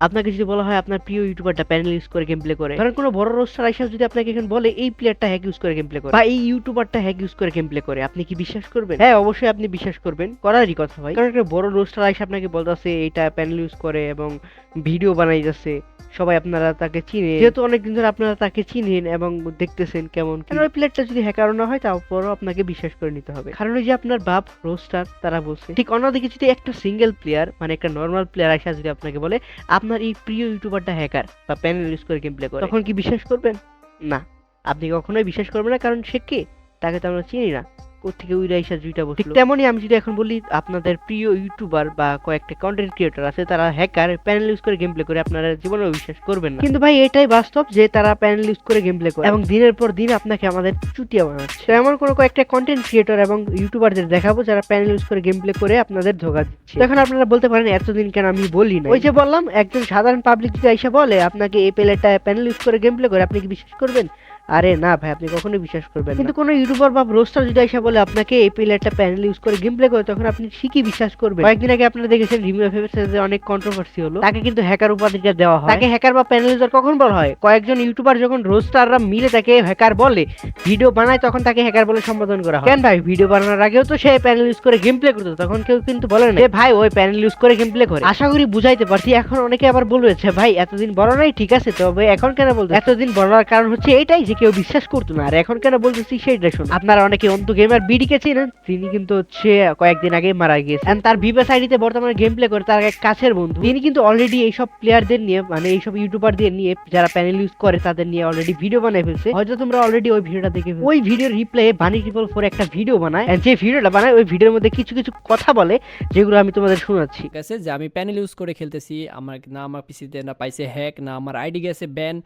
আপনাকে যদি বলা হয় আপনার প্রিয় ইউটিউবারটা প্যানেল ইউজ করে গেম প্লে করে, ধরেন কোনো বড় রোস্টার আইসা যদি আপনাকে এখন বলে, এই প্লেয়ারটা হ্যাক ইউজ করে গেম প্লে করে বা, এই ইউটিউবারটা হ্যাক ইউজ করে গেম প্লে করে আপনি কি বিশ্বাস করবেন? হ্যাঁ অবশ্যই আপনি বিশ্বাস করবেন। করারই কথা ভাই। কারণ একটা বড় রোস্টার আইসা আপনাকে বলতেছে, এটা প্যানেল ইউজ করে এবং ভিডিও বানাইতেছে। সবাই আপনারা তাকে চিনে যেহেতু অনেকদিন ধরে আপনারা তাকে চিনেন এবং দেখতেছেন কেমন কি। ওই প্লেয়ারটা যদি হ্যাকার না হয় তারপরও আপনাকে বিশ্বাস করে নিতে হবে। কারণ ওই যে আপনার বাপ রোস্টার তারা বলছে। ঠিক অন্যদিকে যদি একটা সিঙ্গেল প্লেয়ার মানে একটা নর্মাল প্লেয়ার আসা যদি আপনাকে বলে আপনার এই প্রিয় ইউটিউবারটা হ্যাকার বা প্যানেল ইউজ করে গেম প্লে করে। তখন কি বিশ্বাস করবেন? না। আপনি কখনোই বিশ্বাস করবেন না কারণ সে কে? তাকে তো আমরা চিনি না। কোথেকে উইরা ইসা জুইটা বসল। ঠিক তেমনই আমি যদি এখন বলি আপনাদের প্রিয় ইউটিউবার বা কয়েকটা কন্টেন্ট ক্রিয়েটর আছে তারা হ্যাকার প্যানেল ইউজ করে গেম প্লে করে আপনারা জীবনেও বিশ্বাস করবেন না। কিন্তু ভাই এটাই বাস্তব যে তারা প্যানেল ইউজ করে গেম প্লে করে। এবং দিনের পর দিন আপনাকে আমাদের চুটিয়া বানাচ্ছে। এমন কোনো কয়েকটা কন্টেন্ট ক্রিয়েটর এবং ইউটিউবারদের দেখাবো যারা প্যানেল ইউজ করে গেম প্লে করে আপনাদের ধোকা দিচ্ছে। এখন আপনারা বলতে পারেন এতদিন কেন আমি বলি না ওই যে বললাম একজন সাধারণ পাবলিক যদি এসে বলে আপনাকে এই প্লেয়ারটা প্যানেল ইউজ করে গেম প্লে করে আপনি কি বিশ্বাস করবেন? আরে না ভাই আপনি কখনোই বিশ্বাস করবেন কিন্তু কোনো ইউটিউবার বা রোস্টার যদি এসে বলে আপনাকে এই প্লেয়ারটা প্যানেল ইউজ করে গেম প্লে করে তখন আপনি ঠিকই বিশ্বাস করবেন। কয়েকদিন আগে আপনারা দেখেছেন রিমিউ যে অনেক কন্ট্রোভার্সি হলো। তাকে কিন্তু হ্যাকার উপাধিটা দেওয়া হয়। তাকে হ্যাকার বা প্যানেল ইউজার কখন বলা হয়? কয়েকজন ইউটিউবার যখন রোস্টাররা মিলে তাকে হ্যাকার বলে ভিডিও বানায় তখন তাকে হ্যাকার বলে সম্বোধন করা হয়। কেন ভাই? ভিডিও বানানোর আগেও তো সে প্যানেল ইউজ করে গেম প্লে করতো তখন কেউ কিন্তু বলে না যে ভাই ওই প্যানেল ইউজ করে গেম প্লে করে। আশা করি বুঝাইতে পারছি এখন অনেকে আবার বলবে যে ভাই এতদিন বড় নাই ঠিক আছে তবে এখন কেন বলতো এতদিন বড়ার কারণ হচ্ছে এটাই যে কেউ বিশ্বাস করতো না। আর এখন কেন বলতেছি সেইটা শুনুন আপনারা অনেকে অন্ত গেমার বিডিকে চেনেন? তিনি কিন্তু হচ্ছে কয়েকদিন আগে মারা গিয়েছে And তার ভিভেস আইডিতে বর্তমানে গেম প্লে করে তার এক কাছের বন্ধু। তিনি কিন্তু অলরেডি এইসব প্লেয়ারদের নিয়ে মানে এইসব ইউটিউবারদের নিয়ে, যারা প্যানেল ইউজ করে, তাদের নিয়ে অলরেডি ভিডিও বানায় ফেলছে। হয়তো তোমরা অলরেডি ওই ভিডিওটা দেখে ওই ভিডিওর রিপ্লে বানি ট্রিপল ফোর একটা ভিডিও বানায়। যে ভিডিওটা বানায়, ওই ভিডিওর মধ্যে কিছু কিছু কথা বলে, যেগুলো আমি তোমাদের শোনাচ্ছি। ঠিক আছে, যে আমি প্যানেল ইউজ করে খেলতেছি, আমার, না আমার পিসিতে না পাইছে হ্যাক না আমার আইডি গেছে ব্যান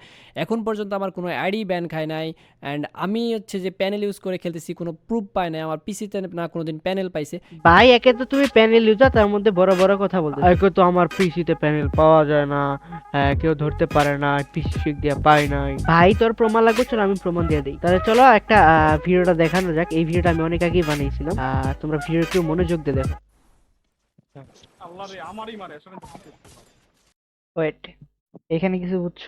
এখন পর্যন্ত আমার কোনো আইডি ব্যান খায় নাই। অ্যান্ড আমি হচ্ছে যে প্যানেল ইউজ করে খেলতেছি কোনো প্রুফ পায় নাই। আমার পিসিতে না কোনোদিন প্যানেল পাইছে। ভাই একে তো তুমি প্যানেল ইউজার তার মধ্যে বড় বড় কথা বলতে একে তো আমার পিসিতে প্যানেল পাওয়া যায় না। হ্যাঁ, কেউ ধরতে পারে না পিসি শিক দিয়ে পাই নাই। ভাই তোর প্রমাণ লাগবে চলো আমি প্রমাণ দিয়ে দিই। তাহলে চলো একটা আহ, ভিডিওটা দেখানো যাক। এই ভিডিওটা আমি অনেক আগেই বানিয়েছিলাম। আর তোমরা ভিডিও একটু মনোযোগ দিয়ে দেখো। ওয়েট এখানে কিছু বুঝছ?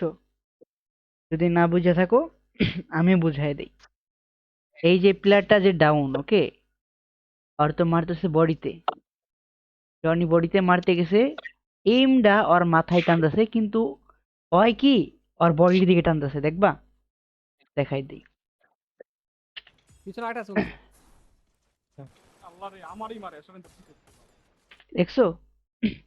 যদি না বুঝে থাকো আমি বুঝাই দিই। এই যে প্লেয়ারটা যে ডাউন ওকে আর তো মারতেছে বডিতে। জনি বডিতে মারতে গেছে এইমটা ওর মাথায় টানতেছে কিন্তু হয় কি ওর বডির দিকে টানতেছে দেখবা? দেখাই দিই। পিছনে একটা আল্লাহ রে আমারই মারে দেখছ?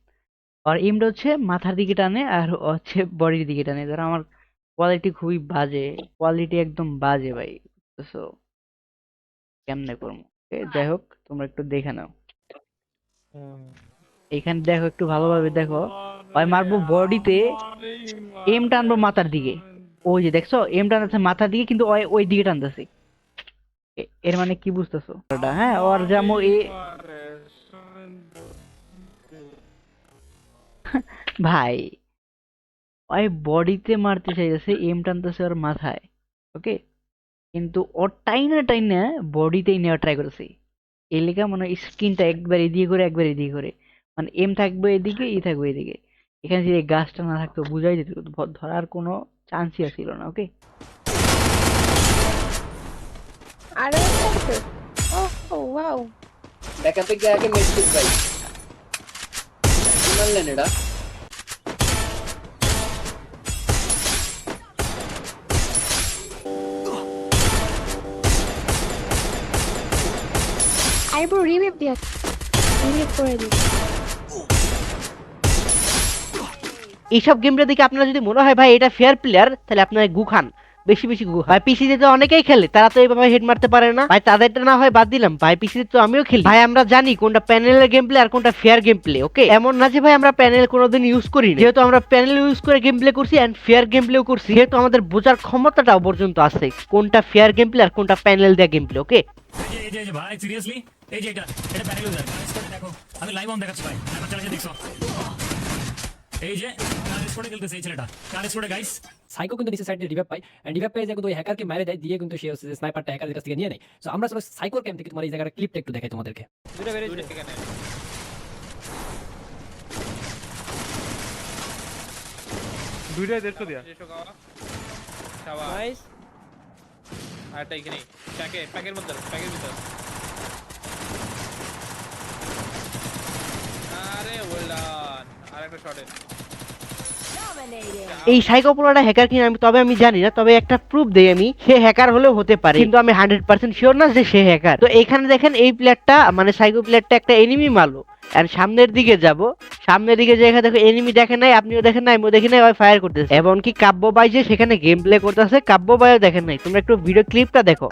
আর এইমটা হচ্ছে মাথার দিকে টানে আর হচ্ছে বডির দিকে টানে। ধরো আমার কোয়ালিটি খুবই বাজে কোয়ালিটি একদম বাজে ভাই, বুঝতেছো? কেমনে করব? যাই হোক, তোমরা একটু দেখে নাও। এখানে দেখো, একটু ভালোভাবে দেখো। ভাই, মারবো বডিতে এম টানবো মাথার দিকে। ওই যে দেখছ এম টানতেছে মাথার দিকে, কিন্তু ওই ওই দিকে টানতেছে। এর মানে কি বুঝতেছো? হ্যাঁ ওর যেমন এ ভাই ওই বডিতে মারতে চাইতেছে এম টানতেছে ওর মাথায় ওকে? কিন্তু ওর টাইনা টাইনা বডিতেই নেওয়া ট্রাই করেছে। এই লেখা মানে স্কিনটা একবার এদিকে করে একবার এদিকে করে। মানে এম থাকবে এদিকে ই থাকবে এদিকে। এখানে যদি গাছটা না থাকতো বুঝাই যেত ধরার কোনো চান্সই ছিল না ওকে? আরে ও ওয়াও। দেখা থেকে আগে মেসেজ ভাই মানলেন এটা আইবো রিভাইভ রিভাইভ করে এইসব গেমটা দেখে আপনার যদি মনে হয়, ভাই, এটা ফেয়ার প্লেয়ার তাহলে আপনার গু খান বেশি বেশি ভাই, পিসিতে তো অনেকেই খেলে, তারা তো এইভাবে হেড মারতে পারে না। ভাই, তাদেরটা না হয় বাদ দিলাম। ভাই, পিসিতে তো আমিও খেলি। ভাই, আমরা জানি কোনটা প্যানেলের গেম প্লে আর কোনটা ফেয়ার গেম প্লে ওকে এমন না যে ভাই, আমরা প্যানেল কোনোদিন ইউজ করি না। যেহেতু আমরা প্যানেল ইউজ করে গেম প্লে করছি এন্ড ফেয়ার গেম প্লেও করছি যেহেতু আমাদের বোঝার ক্ষমতাটাও পর্যন্ত আছে কোনটা ফেয়ার গেম প্লে আর কোনটা প্যানেল দেয়া গেম প্লে ওকে ভাই সিরিয়াসলি এই যে এটা এটা প্যানেল দেখো আমি লাইভ অন দেখাচ্ছি ভাই দেখছ এই যে করে খেলতেছে এই ছেলেটা করে গাইস সাইকো কিন্তু নিচে সাইডে রিভাইভ পায়। এন্ড রিভাইভ পেয়ে যায় কিন্তু ওই হ্যাকারকে মেরে দেয় দিয়ে কিন্তু সে হচ্ছে স্নাইপারটা হ্যাকারের কাছ থেকে নিয়ে নেয়। সো আমরা সবাই সাইকোর ক্যাম্প থেকে তোমার এই জায়গাটা ক্লিপটা একটু দেখাই তোমাদেরকে। দুইটাই দেড়শো দিয়া। নাইস আরেকটা এখানে প্যাকে প্যাকের মধ্যে প্যাকের ভিতর। আরে আরেকটা শটের এই সাইকো পোলাটা হ্যাকার কিনা আমি তবে আমি জানি না তবে একটা প্রুফ দেই আমি সে হ্যাকার হলেও হতে পারে। কিন্তু আমি হান্ড্রেড পার্সেন্ট শিওর না যে সে হ্যাকার তো এখানে দেখেন এই প্লেয়ারটা মানে সাইকো প্লেয়ারটা একটা এনিমি মারলো। আর সামনের দিকে যাব সামনের দিকে যেখানে দেখো এনিমি দেখেন নাই আপনিও দেখেন নাই আমিও দেখি নাই ওই ফায়ার করতেছে। এমনকি কাব্য বাই যে সেখানে গেম প্লে করতেছে কাব্য বাইও দেখেন নাই। তোমরা একটু ভিডিও ক্লিপটা দেখো।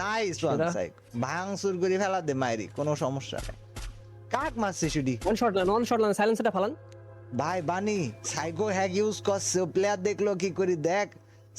ভাঙচুর করে ফেলা দে মাইরি কোনো সমস্যা কাক মারছে শুডি ওয়ান শট লান ওয়ান শট লান সাইলেন্সারটা ফালান। ভাই বানি সাইকো হ্যাক ইউজ করছে। প্লেয়ার দেখল কি করি, দেখ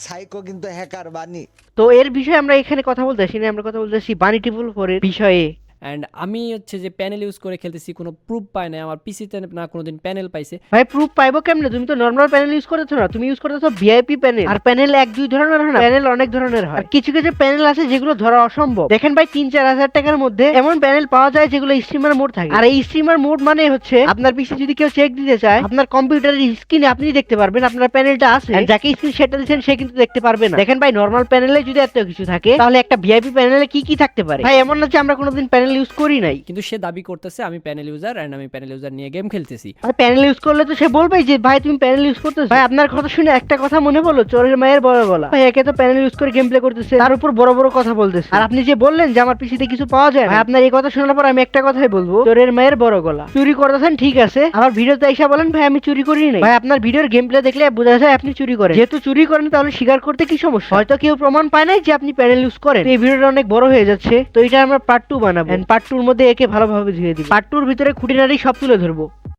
সাইকো কিন্তু হ্যাকার বানি তো এর বিষয়ে আমরা এখানে কথা বলতেছি না আমরা কথা বলতেছি বানি টিপুল ফোরের বিষয়ে। অ্যান্ড আমি হচ্ছে যে প্যানেল ইউজ করে খেলতেছি কোনো প্রুফ পাই না আমার পিসিতে না কোনোদিন প্যানেল পাইছে। ভাই প্রুফ পাইবো কেমনে? তুমি তো নর্মাল প্যানেল ইউজ করতেছো না? তুমি ইউজ করতেছো ভিআইপি প্যানেল আর প্যানেল এক দুই ধরনের হয় না? প্যানেল অনেক ধরনের হয়। আর কিছু কিছু প্যানেল আছে যেগুলো ধরা অসম্ভব। দেখেন ভাই তিন চার হাজার টাকার মধ্যে এমন প্যানেল পাওয়া যায় যেগুলো স্ট্রিমার মোড থাকে। আর এই স্ট্রিমার মোড মানে হচ্ছে আপনার পিসি যদি কেউ চেক দিতে চায় আপনার কম্পিউটারের স্ক্রিনে আপনি দেখতে পারবেন আপনার প্যানেলটা আছে। আর যাকে স্ক্রিন সেটা দিচ্ছেন সে কিন্তু দেখতে পারবে না। দেখেন ভাই নর্মাল প্যানেলে যদি এত কিছু থাকে তাহলে একটা ভিআইপি প্যানেলে কি কি থাকতে পারে? ভাই এমন না যে আমরা কোনোদিন প্যানেল ইউজ করি নাই। কিন্তু সে দাবি করতেছে আমি প্যানেল ইউজার অ্যান্ড আমি প্যানেল ইউজার নিয়ে গেম খেলতেছি। আর প্যানেল ইউজ করলে তো সে বলবেই যে ভাই তুমি প্যানেল ইউজ করতেছো? ভাই আপনার কথা শুনে একটা কথা মনে পড়ল চোরের মায়ের বড় গলা। ভাই একে তো প্যানেল ইউজ করে গেম প্লে করতেছে তার উপর বড় বড় কথা বলতেছে। আর আপনি যে বললেন যে আমার পিসিতে কিছু পাওয়া যায় ভাই আপনার এই কথা শোনার পর আমি একটা কথাই বলব চোরের মায়ের বড় গলা। চুরি করতেছেন ঠিক আছে আবার ভিডিওতে এসে বলেন ভাই আমি চুরি করি নাই। ভাই আপনার ভিডিওর গেম প্লে দেখলে বোঝা যায় আপনি চুরি করেন। যেহেতু চুরি করেন তাহলে স্বীকার করতে কি সমস্যা? হয়তো কেউ প্রমাণ পায় নাই যে আপনি প্যানেল ইউজ করেন। এই ভিডিওটা অনেক বড় হয়ে যাচ্ছে তো এটা আমরা পার্ট টু বানাবো। পার্ট টুর মধ্যে একে ভালোভাবে ধুয়ে দিই পার্ট টুর ভিতরে খুঁটিনাটি সব তুলে ধরবো।